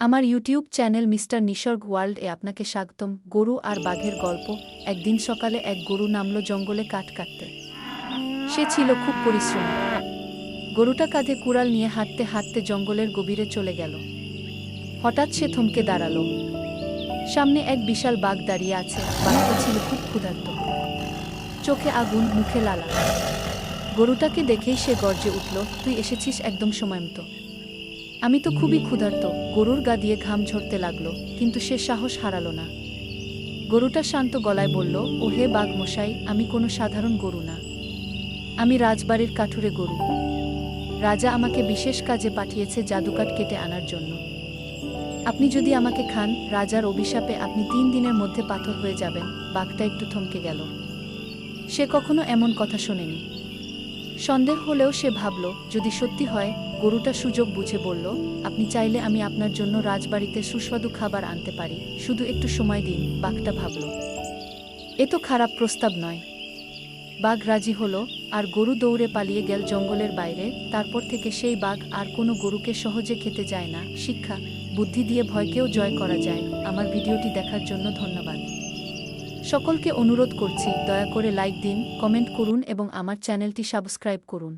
আমার YouTube channel mister Nisarga world এ আপনাকে স্বাগতম। গরু আর বাঘের গল্প। একদিন সকালে এক গরু নামল জঙ্গলে কাঠ কাটতে। সে ছিল খুব পরিশ্রমী। গরুটা কাঁধে কুড়াল নিয়ে হাঁটতে হাঁটতে জঙ্গলের গভীরে চলে গেল। হঠাৎ সে থমকে দাঁড়াল। সামনে এক বিশাল বাঘ দাঁড়িয়ে আছে। বাঘটা ছিল খুব ক্ষুধার্ত। চোখে আগুন, মুখে লালা। গরুটাকে দেখেই সে গর্জে উঠল, তুই এসেছিস একদম সময় মতো আমি তো খুবই ক্ষুধার্ত। গরুর গা দিয়ে ঘাম ঝরতে লাগল, কিন্তু সে সাহস হারালো না। গরুটা শান্ত গলায় বলল ও হে বাঘ মশাই আমি কোনো সাধারণ গরু না। আমি রাজবাড়ির কাঠুরে গরু। রাজা আমাকে বিশেষ কাজে পাঠিয়েছে জাদুকাঠ কেটে আনার জন্য। আপনি যদি আমাকে খান, রাজার অভিশাপে আপনি তিন দিনের মধ্যে পাথর হয়ে যাবেন। বাঘটা একটু থমকে গেল। সে কখনো এমন কথা শোনেনি। সন্দেহ হলেও সে ভাবল, যদি সত্যি হয়, গরুটা সুযোগ বুঝে বলল, আপনি চাইলে আমি আপনার জন্য রাজবাড়িতে সুস্বাদু খাবার আনতে পারি। শুধু একটু সময় দিন, বাঘটা ভাবল। এ তো খারাপ প্রস্তাব নয়। বাঘ রাজি হলো, আর গরু দৌড়ে পালিয়ে গেল জঙ্গলের বাইরে। তারপর থেকে সেই বাঘ আর কোনো গরুকে সহজে খেতে যায় না। শিক্ষা, বুদ্ধি দিয়ে ভয়কেও জয় করা যায়। আমার ভিডিওটি দেখার জন্য ধন্যবাদ। সকলকে অনুরোধ করছি দয়া করে লাইক দিন কমেন্ট করুন এবং আমার চ্যানেলটি সাবস্ক্রাইব করুন।